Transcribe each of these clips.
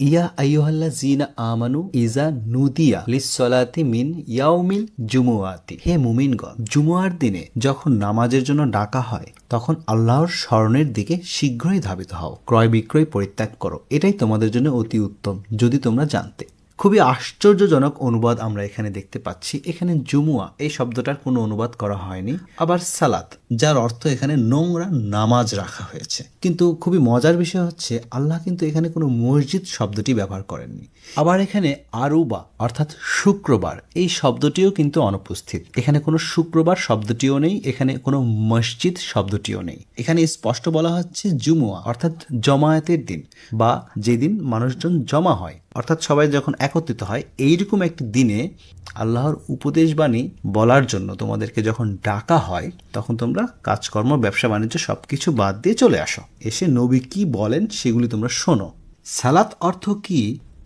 ইয়া আইয়ুহাল্লা জিনা আমানু ইজা নুদিয়া লিসলাতি মিন ইয়াউমিল জুমুয়াতি হে মুমিনগণ জুমুয়ার দিনে যখন নামাজের জন্য ডাকা হয়, তখন আল্লাহর স্মরণের দিকে শীঘ্রই ধাবিত হও। ক্রয় বিক্রয় পরিত্যাগ করো। এটাই তোমাদের জন্য অতি উত্তম, যদি তোমরা জানতে। খুবই আশ্চর্যজনক অনুবাদ আমরা এখানে দেখতে পাচ্ছি। এখানে জুমুয়া, এই শব্দটার কোনো অনুবাদ করা হয়নি। আবার সালাত, যার অর্থ এখানে নোংরা নামাজ রাখা হয়েছে। কিন্তু খুবই মজার বিষয় হচ্ছে, আল্লাহ কিন্তু এখানে কোনো মসজিদ শব্দটি ব্যবহার করেননি। আবার এখানে আরুবা, অর্থাৎ শুক্রবার, এই শব্দটিও কিন্তু অনুপস্থিত। এখানে কোনো শুক্রবার শব্দটিও নেই, এখানে কোনো মসজিদ শব্দটিও নেই। এখানে স্পষ্ট বলা হচ্ছে জুমুয়া, অর্থাৎ জমায়েতের দিন, বা যেদিন মানুষজন জমা হয়। অর্থাৎ সবাই যখন একত্রিত হয়, এইরকম একটি দিনে আল্লাহর উপদেশ বাণী বলার জন্য তোমাদেরকে যখন ডাকা হয়, তখন তোমরা কাজকর্ম, ব্যবসা, বাণিজ্য সব কিছু বাদ দিয়ে চলে আসো। এসে নবী কি বলেন সেগুলি তোমরা শোনো। সালাত অর্থ কি?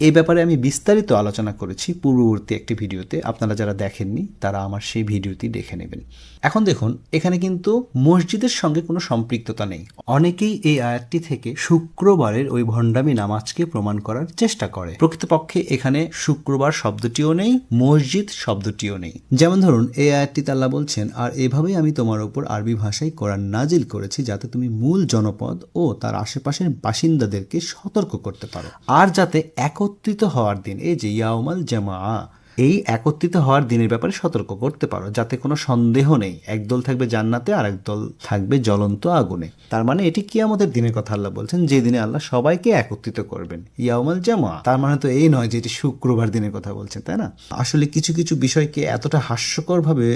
এই ব্যাপারে আমি বিস্তারিত আলোচনা করেছি পূর্ববর্তী একটি ভিডিওতে। আপনারা যারা দেখেননি, তারা আমার সেই ভিডিওটি দেখে নেবেন। এখন দেখুন, এখানে কিন্তু মসজিদের সঙ্গে কোনো সম্পৃক্ততা নেই। অনেকেই এই আয়াতটি থেকে শুক্রবারের ওই ভণ্ডামি নামাজকে প্রমাণ করার চেষ্টা করে। প্রকৃতপক্ষে এখানে শুক্রবার শব্দটিও নেই, মসজিদ শব্দটিও নেই। যেমন ধরুন, এই আয়াতটিতে আল্লাহ বলছেন, আর এভাবেই আমি তোমার উপর আরবি ভাষায় কোরআন নাজিল করেছি, যাতে তুমি মূল জনপদ ও তার আশেপাশের বাসিন্দাদেরকে সতর্ক করতে পারো। আর যাতে একত্রিত হওয়ার দিন, এই যে ইয়াউমাল জামা এই একত্রিত হওয়ার দিনের ব্যাপারে সতর্ক করতে পারো, যাতে কোনো সন্দেহ নেই। একদল থাকবে জান্নাতে আর একদল থাকবে জ্বলন্ত আগুনে। তার মানে এটি কি আমাদের দিনের কথা আল্লাহ বলছেন, যে দিনে আল্লাহ সবাইকে একত্রিত করবেন। ইয়াউমাল জামা তার মানে তো এই নয় যে এটি শুক্রবার দিনের কথা বলছেন, তাই না? আসলে কিছু কিছু বিষয়কে এতটা হাস্যকরভাবে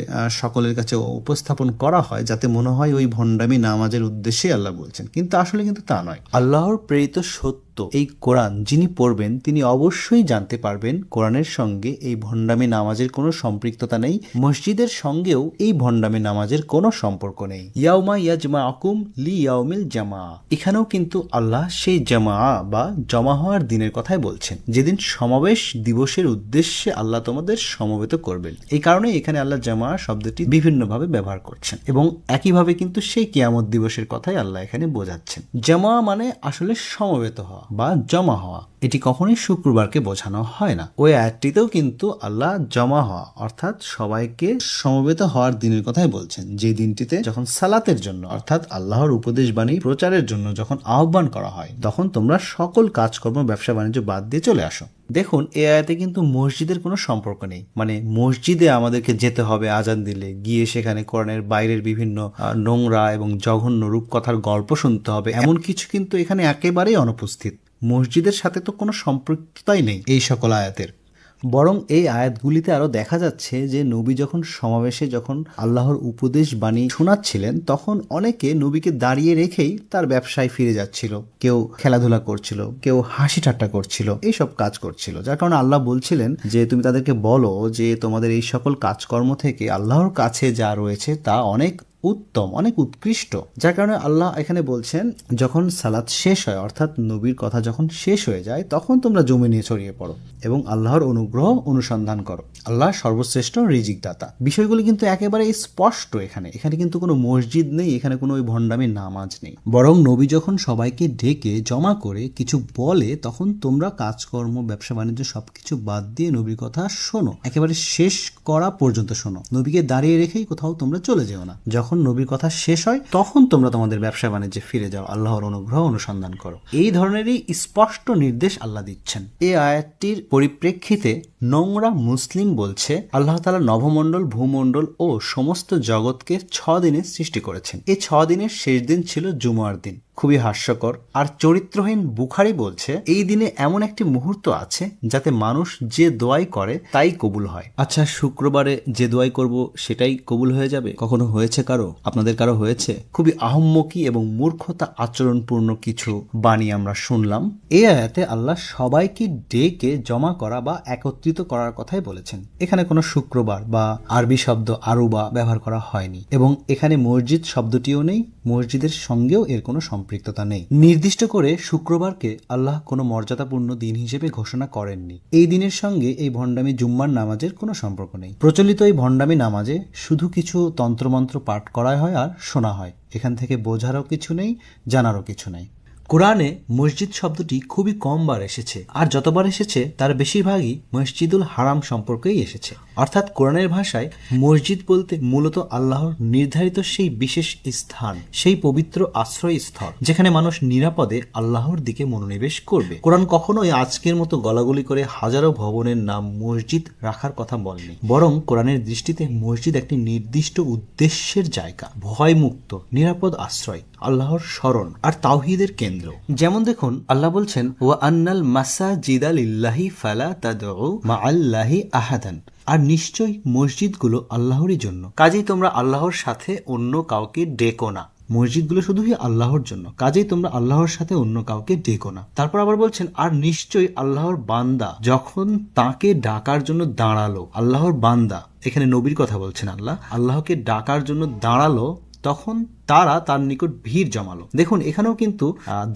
সকলের কাছে উপস্থাপন করা হয়, যাতে মনে হয় ওই ভণ্ডামি নামাজের উদ্দেশ্যে আল্লাহ বলছেন। কিন্তু আসলে কিন্তু তা নয়। আল্লাহর প্রেরিত সত্য এই কোরআন যিনি পড়বেন, তিনি অবশ্যই জানতে পারবেন কোরআনের সঙ্গে এই ভণ্ডামি নামাজের কোনো সম্পৃক্ততা নেই, মসজিদের সঙ্গেও এই ভণ্ডামি নামাজের কোনো সম্পর্ক নেই। ইয়াউমা ইয়াজমা আকুম লি ইয়াউমিল জামা। এখানেও কিন্তু আল্লাহ সেই জামা বা জমা হওয়ার দিনের কথাই বলছেন। যেদিন সমাবেশ দিবসের উদ্দেশ্যে আল্লাহ তোমাদের সমবেত করবেন। এই কারণে এখানে আল্লাহ জামা শব্দটি বিভিন্নভাবে ব্যবহার করছেন এবং একইভাবে কিন্তু সেই কিয়ামত দিবসের কথাই আল্লাহ এখানে বোঝাচ্ছেন। জামা মানে আসলে সমবেত হওয়া। বা জমা হওয়া। এটি কখনোই শুক্রবারকে বোঝানো হয় না। ওই আয়াতটিতেও কিন্তু আল্লাহ জমা হওয়া, অর্থাৎ সবাইকে সমবেত হওয়ার দিনের কথাই বলছেন। যে দিনটিতে যখন সালাতের জন্য, অর্থাৎ আল্লাহর উপদেশ বাণী প্রচারের জন্য যখন আহ্বান করা হয়, তখন তোমরা সকল কাজকর্ম ব্যবসা বাণিজ্য বাদ দিয়ে চলে আসো। দেখুন এ আয়াতে কিন্তু মসজিদের কোনো সম্পর্ক নেই। মানে মসজিদে আমাদেরকে যেতে হবে আজান দিলে, গিয়ে সেখানে কোরআনের বাইরের বিভিন্ন নোংরা এবং জঘন্য রূপকথার গল্প শুনতে হবে। এমন কিছু কিন্তু এখানে একেবারেই অনুপস্থিত। মসজিদের সাথে তো কোনো সম্পৃক্ততাই নেই এই সকল আয়াতের। বরং এই আয়াতগুলিতে আরও দেখা যাচ্ছে যে নবী যখন সমাবেশে যখন আল্লাহর উপদেশ বাণী শোনাচ্ছিলেন, তখন অনেকে নবীকে দাঁড়িয়ে রেখেই তার ব্যবসায় ফিরে যাচ্ছিল। কেউ খেলাধুলা করছিল, কেউ হাসি ঠাট্টা করছিল, এইসব কাজ করছিল। যার কারণে আল্লাহ বলছিলেন যে, তুমি তাদেরকে বলো যে, তোমাদের এই সকল কাজকর্ম থেকে আল্লাহর কাছে যা রয়েছে তা অনেক উত্তম, অনেক উৎকৃষ্ট। যার কারণে আল্লাহ এখানে বলছেন, যখন সালাত শেষ হয়, অর্থাৎ নবীর কথা যখন শেষ হয়ে যায়, তখন তোমরা জমি নিয়ে ছড়িয়ে পড়ো এবং আল্লাহর অনুগ্রহ অনুসন্ধান করো। আল্লাহ সর্বশ্রেষ্ঠ রিজিক দাতা বিষয়গুলি কিন্তু একেবারে স্পষ্ট এখানে। এখানে কিন্তু কোনো মসজিদ নেই, এখানে কোনো ওই ভণ্ডামি, নামাজ নেই। বরং নবী যখন সবাইকে ডেকে, জমা করে, কিছু বলে, তখন তোমরা কাজকর্ম, ব্যবসা, বাণিজ্য সবকিছু বাদ দিয়ে নবীর কথা শোনো। একেবারে শেষ করা পর্যন্ত শোনো। নবীকে দাঁড়িয়ে রেখেই কোথাও তোমরা চলে যেও না। যখন নবীর কথা শেষ হয়, তখন তোমরা তোমাদের ব্যবসা, বাণিজ্যে ফিরে যাও, আল্লাহর অনুগ্রহ অনুসন্ধান করো। এই ধরনেরই স্পষ্ট নির্দেশ আল্লাহ দিচ্ছেন। এই আয়াতটির পরিপ্রেক্ষিতে নোংরা মুসলিম বলছে, আল্লাহ তালা নভমণ্ডল ভূমণ্ডল ও সমস্ত জগৎকে ছ দিনে সৃষ্টি করেছেন। এই ছ দিনের শেষ দিন ছিল জুমার দিন। খুবই হাস্যকর। আর চরিত্রহীন বুখারি বলছে এই দিনে এমন একটি মুহূর্ত আছে যাতে মানুষ যে দোয়াই করে তাই কবুল হয়। আচ্ছা শুক্রবারে যে দোয়াই করব সেটাই কবুল হয়ে যাবে? কখনো হয়েছে কারও? আপনাদের কারও হয়েছে? খুবই আহম্মকি এবং মূর্খতা আচরণপূর্ণ কিছু বাণী আমরা শুনলাম। এ আয়াতে আল্লাহ সবাইকে ডেকে জমা করা বা একত্রিত করার কথাই বলেছেন। এখানে কোনো শুক্রবার বা আরবি শব্দ আরুবা ব্যবহার করা হয়নি। এবং এখানে মসজিদ শব্দটিও নেই মসজিদের সঙ্গেও এর কোনো সম্পৃক্ততা নেই। নির্দিষ্ট করে শুক্রবারকে আল্লাহ কোনো মর্যাদাপূর্ণ দিন হিসেবে ঘোষণা করেননি। এই দিনের সঙ্গে এই ভণ্ডামি জুম্মার নামাজের কোনো সম্পর্ক নেই। প্রচলিত এই ভণ্ডামি নামাজে শুধু কিছু তন্ত্রমন্ত্র পাঠ করা হয় আর শোনা হয়। এখান থেকে বোঝারও কিছু নেই, জানারও কিছু নেই। কোরআনে মসজিদ শব্দটি খুবই কমবার এসেছে, আর যতবার এসেছে, তার বেশিরভাগই মসজিদুল হারাম সম্পর্কেই এসেছে। অর্থাৎ কোরআনের ভাষায় মসজিদ বলতে মূলত আল্লাহর নির্ধারিত সেই বিশেষ স্থান, সেই পবিত্র আশ্রয় স্থল যেখানে মানুষ নিরাপদে আল্লাহর দিকে মনোনিবেশ করবে। কোরআন কখনোই আজকের মতো গলাগুলি করে হাজারো ভবনের নাম মসজিদ রাখার কথা বলেনি, বরং কোরআনের দৃষ্টিতে মসজিদ একটি নির্দিষ্ট উদ্দেশ্যের জায়গা, ভয়মুক্ত, নিরাপদ আশ্রয়। আল্লাহর স্মরণ আর তাওহিদের কেন্দ্র। যেমন দেখুন, আল্লাহ বলছেন, ওয়া আন্নাল মাসাজিদা লিল্লাহি ফালা তাদউ মা আল্লাহি আহাদান। আর নিশ্চয় মসজিদগুলো আল্লাহরই জন্য। কাজেই তোমরা আল্লাহর সাথে অন্য কাউকে ডেকো না। মসজিদগুলো শুধুই আল্লাহর জন্য। কাজেই তোমরা আল্লাহর সাথে অন্য কাউকে ডেকো না। তারপর আবার বলছেন, আর নিশ্চয়ই আল্লাহর বান্দা যখন তাকে ডাকার জন্য দাঁড়াল, আল্লাহর বান্দা। এখানে নবীর কথা বলছেন আল্লাহ। আল্লাহকে ডাকার জন্য দাঁড়াল, তখন তারা তার নিকট ভিড় জমালো। দেখুন, এখানেও কিন্তু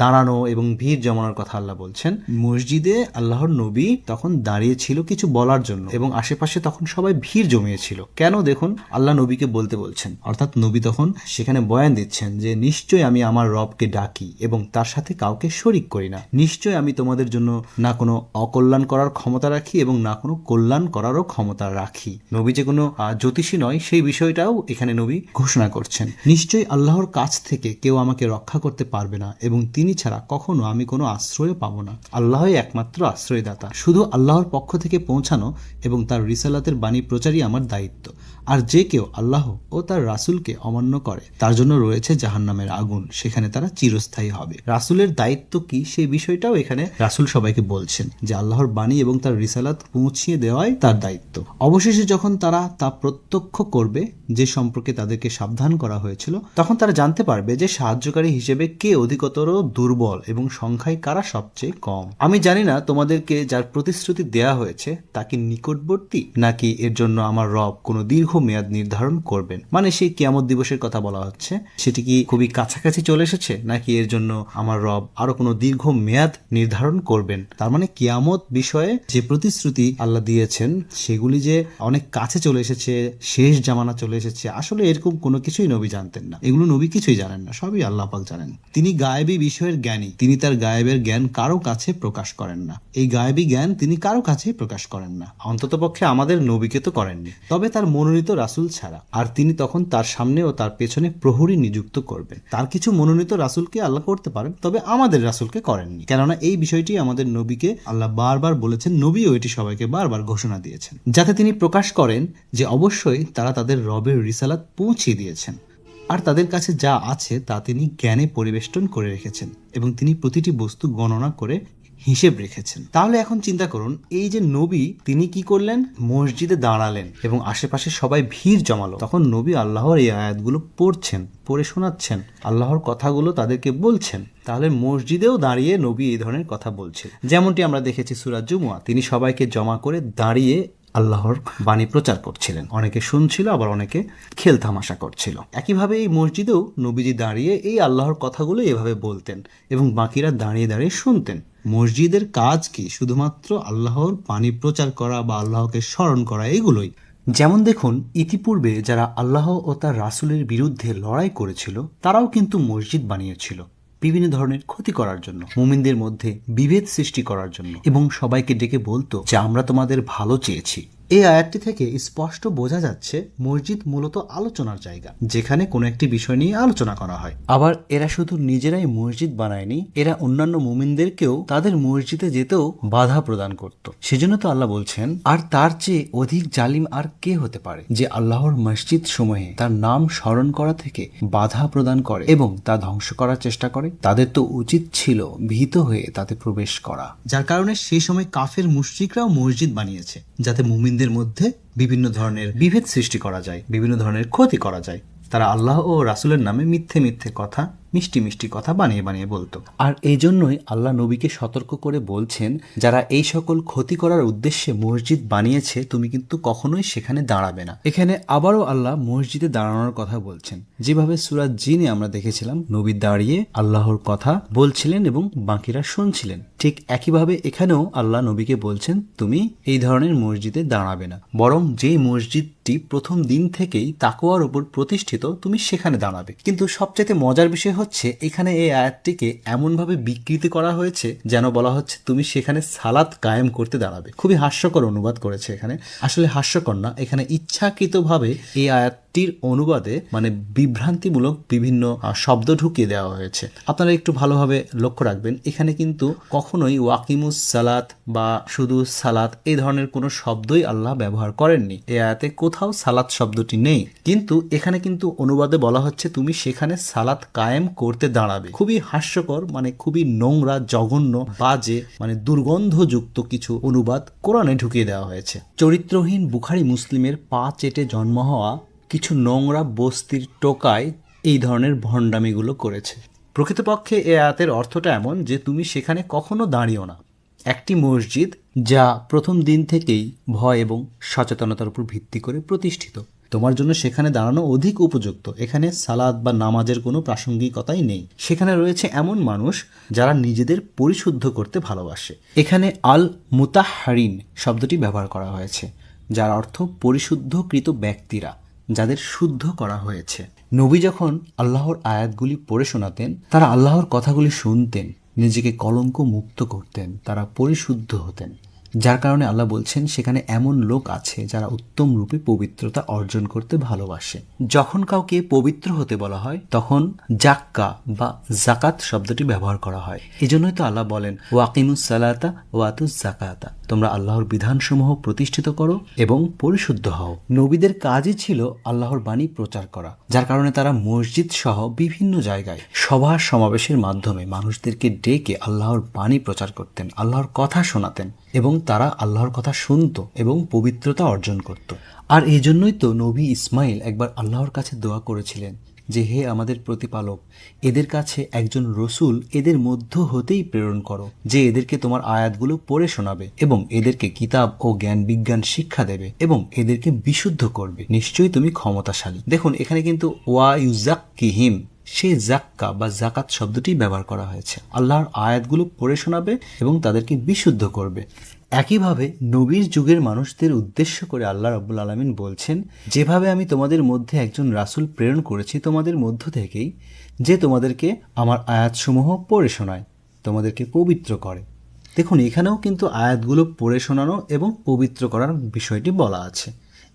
দাঁড়ানো এবং ভিড় জমানোর কথা আল্লাহ বলছেন। মসজিদে আল্লাহর নবী তখন দাঁড়িয়ে ছিল কিছু বলার জন্য এবং আশেপাশে তখন সবাই ভিড় জমিয়েছিল। কেন? দেখুন, আল্লাহ নবীকে বলতে বলছেন। অর্থাৎ নবী তখন সেখানে বয়ান দিচ্ছেন যে নিশ্চয় আমি আমার রবকে ডাকি এবং তার সাথে কাউকে শরিক করি না। নিশ্চয় আমি তোমাদের জন্য না কোনো অকল্যাণ করার ক্ষমতা রাখি এবং না কোনো কল্যাণ করারও ক্ষমতা রাখি। নবী যে কোনো জ্যোতিষী নয়, সেই বিষয়টাও এখানে নবী ঘোষণা করছেন। নিশ্চয়ই আল্লাহর কাছ থেকে কেউ আমাকে রক্ষা করতে পারবে না এবং তিনি ছাড়া কখনো আমি কোনো আশ্রয় পাবো না। আল্লাহই একমাত্র আশ্রয়দাতা। শুধু আল্লাহর পক্ষ থেকে পৌঁছানো এবং তার রিসালাতের বাণী প্রচারই আমার দায়িত্ব। আর যে কেউ আল্লাহ ও তার রাসুলকে অমান্য করে, তার জন্য রয়েছে জাহান্নামের আগুন, সেখানে তারা চিরস্থায়ী হবে। রাসুলের দায়িত্ব কি সেই বিষয়টাও এখানে রাসুল সবাইকে বলছেন যে আল্লাহর বাণী এবং তার রিসালাত পৌঁছিয়ে দেওয়াই তার দায়িত্ব। অবশেষে যখন তারা তা প্রত্যক্ষ করবে, যে সম্পর্কে তাদেরকে সাবধান করা হয়েছিল তখন তারা জানতে পারবে যে সাহায্যকারী হিসেবে কে অধিকতর দুর্বল এবং সংখ্যায় কারা সবচেয়ে কম। আমি জানি না তোমাদেরকে যার প্রতিশ্রুতি দেয়া হয়েছে তা কি নিকটবর্তী, নাকি এর জন্য আমার রব কোনো দীর্ঘ মেয়াদ নির্ধারণ করবেন। মানে সেই কিয়ামত দিবসের কথা বলা হচ্ছে। সেটি কি খুবই কাছাকাছি চলে এসেছে, নাকি এর জন্য আমার রব আরও কোনো দীর্ঘ মেয়াদ নির্ধারণ করবেন? তার মানে কিয়ামত বিষয়ে যে প্রতিশ্রুতি আল্লাহ দিয়েছেন, সেগুলি যে অনেক কাছে চলে এসেছে, শেষ জামানা চলে এসেছে, আসলে এরকম কোনো কিছুই নবী জানতেন না। এগুলো নবী কিছুই জানেন না, সবই আল্লাহ পাক জানেন। তিনি গায়েবী বিষয়ের জ্ঞানী, তিনি তার গায়েবের জ্ঞান কারও কাছে প্রকাশ করেন না। এই গায়েবী জ্ঞান তিনি কারও কাছেই প্রকাশ করেন না। অন্তত পক্ষে আমাদের নবীকে তো করেননি। তবে তার মনোনীত রাসুল ছাড়া, আর তিনি তখন তার সামনে ও তার পেছনে প্রহরী নিযুক্ত করবেন। তার কিছু মনোনীত রাসুলকে আল্লাহ করতে পারেন, তবে আমাদের রাসুলকে করেননি। কেননা এই বিষয়টি আমাদের নবীকে আল্লাহ বারবার বলেছেন, নবীও এটি সবাইকে বারবার ঘোষণা দিয়েছেন। যাতে তিনি প্রকাশ করেন যে অবশ্যই তারা তাদের রবের রিসালাত পৌঁছিয়ে দিয়েছেন। আর তাদের কাছে যা আছে তা তিনি জ্ঞানে পরিবেষ্টন করে রেখেছেন এবং তিনি প্রতিটি বস্তু গণনা করে হিসেব রেখেছেন। তাহলে এখন চিন্তা করুন, এই যে নবী, তিনি কি করলেন? মসজিদে দাঁড়ালেন এবং আশেপাশে সবাই ভিড় জমালো। তখন নবী আল্লাহর এই আয়াতগুলো পড়ছেন, পড়ে শোনাচ্ছেন, আল্লাহর কথাগুলো তাদেরকে বলছেন। তাহলে মসজিদেও দাঁড়িয়ে নবী এই ধরনের কথা বলছেন। যেমনটি আমরা দেখেছি সুরাজ জুমুয়া, তিনি সবাইকে জমা করে দাঁড়িয়ে আল্লাহর বাণী প্রচার করছিলেন। অনেকে শুনছিল, আবার অনেকে খেল তামাশা করছিল। একইভাবে এই মসজিদেও নবীজি দাঁড়িয়ে এই আল্লাহর কথাগুলো এভাবে বলতেন এবং বাকিরা দাঁড়িয়ে দাঁড়িয়ে শুনতেন। মসজিদের কাজ কি? শুধুমাত্র আল্লাহর বাণী প্রচার করা বা আল্লাহকে স্মরণ করা, এগুলোই। যেমন দেখুন, ইতিপূর্বে যারা আল্লাহ ও তার রাসুলের বিরুদ্ধে লড়াই করেছিল, তারাও কিন্তু মসজিদ বানিয়েছিল। বিভিন্ন ধরনের ক্ষতি করার জন্য, মুমিনদের মধ্যে বিভেদ সৃষ্টি করার জন্য। এবং সবাইকে ডেকে বলতো যে, আমরা তোমাদের ভালো চেয়েছি। এই আয়াতটি থেকে স্পষ্ট বোঝা যাচ্ছে মসজিদ মূলত আলোচনার জায়গা যেখানে কোনো একটি বিষয় নিয়ে আলোচনা করা হয়। আবার এরা শুধু নিজেরাই মসজিদ বানায়নি এরা অন্যান্য মুমিনদেরকেও তাদের মসজিদে যেতেও বাধা প্রদান করত। সেজন্য তো আল্লাহ বলছেন আর তার চেয়ে অধিক জালিম আর কে হতে পারে যে আল্লাহর মসজিদ সময়ে তার নাম স্মরণ করা থেকে বাধা প্রদান করে এবং তা ধ্বংস করার চেষ্টা করে? তাদের তো উচিত ছিল ভীত হয়ে তাতে প্রবেশ করা। যার কারণে সেই সময় কাফের মুশ্রিকরাও মসজিদ বানিয়েছে যাতে মুমিন মুমিনদের মধ্যে বিভিন্ন ধরনের বিভেদ সৃষ্টি করা যায়, বিভিন্ন ধরনের ক্ষতি করা যায়। তারা আল্লাহ ও রাসুলের নামে মিথ্যে মিথ্যে কথা মিষ্টি মিষ্টি কথা বানিয়ে বানিয়ে বলতো। আর এই জন্যই আল্লাহ নবীকে সতর্ক করে বলছেন, যারা এই সকল ক্ষতি করার উদ্দেশ্যে মসজিদ বানিয়েছে, তুমি কিন্তু কখনোই সেখানে দাঁড়াবে না। এখানে আবারও আল্লাহ মসজিদে দাঁড়ানোর কথা বলছেন। যেভাবে সুরাজ জিনে আমরা দেখেছিলাম, নবী দাঁড়িয়ে আল্লাহর কথা বলছিলেন এবং বাকিরা শুনছিলেন। ঠিক একইভাবে এখানেও আল্লাহ নবীকে বলছেন, তুমি এই ধরনের মসজিদে দাঁড়াবে না। বরং যেই মসজিদটি প্রথম দিন থেকেই তাকোয়ার উপর প্রতিষ্ঠিত, তুমি সেখানে দাঁড়াবে। কিন্তু সবচেয়ে মজার বিষয় হচ্ছে এখানে এই আয়াতটিকে এমনভাবে বিকৃতি করা হয়েছে যেন বলা হচ্ছে তুমি সেখানে সালাত কায়েম করতে দাঁড়াবে। খুবই হাস্যকর অনুবাদ করেছে এখানে। আসলে হাস্যকর না, এখানে ইচ্ছাকৃতভাবে এই আয়াতটির অনুবাদে মানে বিভ্রান্তিমূলক বিভিন্ন শব্দ ঢুকিয়ে দেওয়া হয়েছে। আপনারা একটু ভালোভাবে লক্ষ্য রাখবেন, এখানে কিন্তু কখনোই ওয়াকিমুস সালাত বা শুধু সালাত এই ধরনের কোনো শব্দই আল্লাহ ব্যবহার করেননি। এ আয়াতে কোথাও সালাত শব্দটি নেই। কিন্তু এখানে কিন্তু অনুবাদে বলা হচ্ছে তুমি সেখানে সালাত কায়েম করতে দাঁড়াবে। খুবই হাস্যকর মানে খুবই নোংরা, জঘন্য, বাজে মানে দুর্গন্ধযুক্ত কিছু অনুবাদ কোরআনে ঢুকিয়ে দেওয়া হয়েছে। চরিত্রহীন বুখারি মুসলিমের পা চেটে জন্ম হওয়া কিছু নোংরা বস্তির টোকায় এই ধরনের ভণ্ডামিগুলো করেছে। প্রকৃতপক্ষে এ আয়াতের অর্থটা এমন যে তুমি সেখানে কখনো দাঁড়িও না। একটি মসজিদ যা প্রথম দিন থেকেই ভয় এবং সচেতনতার উপর ভিত্তি করে প্রতিষ্ঠিত। তোমার জন্য সেখানে দাঁড়ানো অধিক উপযুক্ত। এখানে সালাদ বা নামাজের কোনো প্রাসঙ্গিকতাই নেই। সেখানে রয়েছে এমন মানুষ যারা নিজেদের পরিশুদ্ধ করতে ভালোবাসে। এখানে আল মুতাহারিন শব্দটি ব্যবহার করা হয়েছে, যার অর্থ পরিশুদ্ধকৃত ব্যক্তিরা, যাদের শুদ্ধ করা হয়েছে। নবী যখন আল্লাহর আয়াতগুলি পড়ে শোনাতেন, তারা আল্লাহর কথাগুলি শুনতেন, নিজেকে কলঙ্ক মুক্ত করতেন, তারা পরিশুদ্ধ হতেন। যার কারণে আল্লাহ বলছেন, সেখানে এমন লোক আছে যারা উত্তম রূপে পবিত্রতা অর্জন করতে ভালোবাসে। যখন কাউকে পবিত্র হতে বলা হয়, তখন জাক্কা বা জাকাত শব্দটি ব্যবহার করা হয়। এই জন্যই তো আল্লাহ বলেন, ওয়াকিমুস সালাতা ওয়াতুস জাকাতা তোমরা আল্লাহর বিধানসমূহ প্রতিষ্ঠিত করো এবং পরিশুদ্ধ হও। নবীদের কাজই ছিল আল্লাহর বাণী প্রচার করা, যার কারণে তারা মসজিদ সহ বিভিন্ন জায়গায় সভা সমাবেশের মাধ্যমে মানুষদেরকে ডেকে আল্লাহর বাণী প্রচার করতেন, আল্লাহর কথা শোনাতেন। এবং তারা আল্লাহর কথা শুনত এবং পবিত্রতা অর্জন করত। আর এই জন্যই তো নবী ইসমাইল একবার আল্লাহর কাছে দোয়া করেছিলেন যে, হে আমাদের প্রতিপালক, এদের কাছে একজন রসুল এদের মধ্য হতেই প্রেরণ করো, যে এদেরকে তোমার আয়াতগুলো পড়ে শোনাবে এবং এদেরকে কিতাব ও জ্ঞান বিজ্ঞান শিক্ষা দেবে এবং এদেরকে বিশুদ্ধ করবে। নিশ্চয়ই তুমি ক্ষমতাশালী। দেখুন, এখানে কিন্তু ওয়া ইউজাক কিহিম সেই জাক্কা বা জাকাত শব্দটি ব্যবহার করা হয়েছে। আল্লাহর আয়াতগুলো পড়ে শোনাবে এবং তাদেরকে বিশুদ্ধ করবে। একইভাবে নবীর যুগের মানুষদের উদ্দেশ্য করে আল্লাহ রব্বুল আলমিন বলছেন, যেভাবে আমি তোমাদের মধ্যে একজন রাসূল প্রেরণ করেছি, তোমাদের মধ্য থেকেই যে তোমাদেরকে আমার আয়াতসমূহ পড়ে শোনায়, তোমাদেরকে পবিত্র করে। দেখুন, এখানেও কিন্তু আয়াতগুলো পড়ে শোনানো এবং পবিত্র করার বিষয়টি বলা আছে।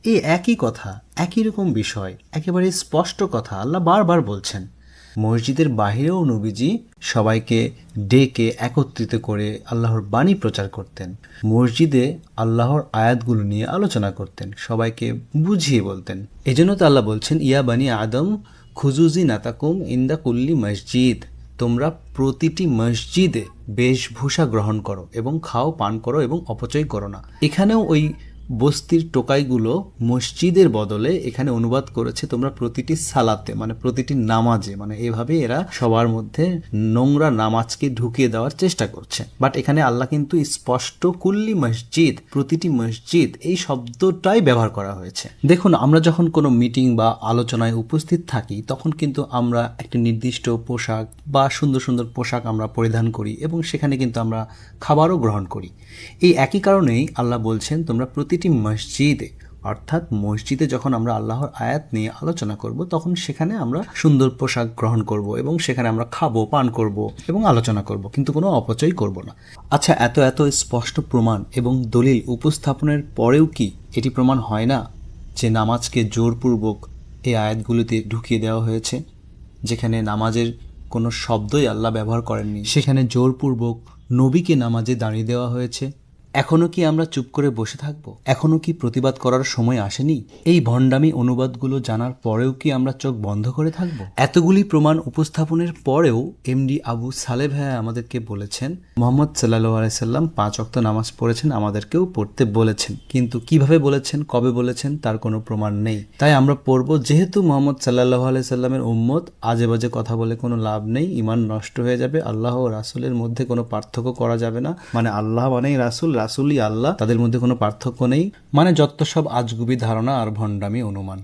এই একই কথা, একই রকম বিষয়, একেবারে স্পষ্ট কথা আল্লাহ বারবার বলছেন। মসজিদের বাহিরেও নবীজি সবাইকে ডেকে একত্রিত করে আল্লাহর বাণী প্রচার করতেন। মসজিদে আল্লাহর আয়াতগুলো নিয়ে আলোচনা করতেন, সবাইকে বুঝিয়ে বলতেন। এজন্য তো আল্লাহ বলছেন, ইয়া বানি আদম খুজুজি নাতাকুম ইন্দা কুল্লি মসজিদ। তোমরা প্রতিটি মসজিদে বেশভূষা গ্রহণ করো এবং খাও, পান করো এবং অপচয় করো না। এখানেও ওই বস্তির টোকাইগুলো মসজিদের বদলে এখানে অনুবাদ করেছে তোমরা প্রতিটি সালাতে মানে প্রতিটি নামাজে মানে এভাবে এরা সবার মধ্যে নোংরা নামাজকে ঢুকিয়ে দেওয়ার চেষ্টা করছে। বাট এখানে আল্লাহ কিন্তু স্পষ্ট কুল্লি মসজিদ, প্রতিটি মসজিদ এই শব্দটাই ব্যবহার করা হয়েছে। দেখুন, আমরা যখন কোনো মিটিং বা আলোচনায় উপস্থিত থাকি, তখন কিন্তু আমরা একটি নির্দিষ্ট পোশাক বা সুন্দর সুন্দর পোশাক আমরা পরিধান করি এবং সেখানে কিন্তু আমরা খাবারও গ্রহণ করি। এই একই কারণেই আল্লাহ বলছেন, তোমরা প্রতিটি মসজিদে, অর্থাৎ মসজিদে যখন আমরা আল্লাহর আয়াত নিয়ে আলোচনা করব, তখন সেখানে আমরা সুন্দর পোশাক গ্রহণ করব এবং সেখানে আমরা খাব, পান করব এবং আলোচনা করব, কিন্তু কোনো অপচয় করব না। আচ্ছা এত এত স্পষ্ট প্রমাণ এবং দলিল উপস্থাপনের পরেও কি এটি প্রমাণ হয় না যে নামাজকে জোরপূর্বক এই আয়াতগুলিতে ঢুকিয়ে দেওয়া হয়েছে, যেখানে নামাজের কোনো শব্দই আল্লাহ ব্যবহার করেননি, সেখানে জোরপূর্বক নবীকে নামাজে দাঁড়িয়ে দেওয়া হয়েছে? এখনও কি আমরা চুপ করে বসে থাকব? এখনও কি প্রতিবাদ করার সময় আসেনি? এই ভণ্ডামি অনুবাদগুলো জানার পরেও কি আমরা চোখ বন্ধ করে থাকব? এতগুলি প্রমাণ উপস্থাপনের পরেও এমডি আবু সালে ভাইয়া আমাদেরকে বলেছেন, মোহাম্মদ সাল্লাহ আলাইসাল্লাম পাঁচ অক্ত নামাজ পড়েছেন, আমাদেরকেও পড়তে বলেছেন। কিন্তু কীভাবে বলেছেন, কবে বলেছেন, তার কোনো প্রমাণ নেই। তাই আমরা পড়ব, যেহেতু মোহাম্মদ সাল্লাহ আলাইসাল্লামের উম্মত আজে বাজে কথা বলে কোনো লাভ নেই ইমান নষ্ট হয়ে যাবে, আল্লাহ ও রাসুলের মধ্যে কোনো পার্থক্য করা যাবে না। মানে আল্লাহ মানেই রাসুল রাসুলই আল্লাহ, তাদের মধ্যে কোনো পার্থক্য নেই। মানে যত সব আজগুবি ধারণা আর ভণ্ডামি, অনুমান।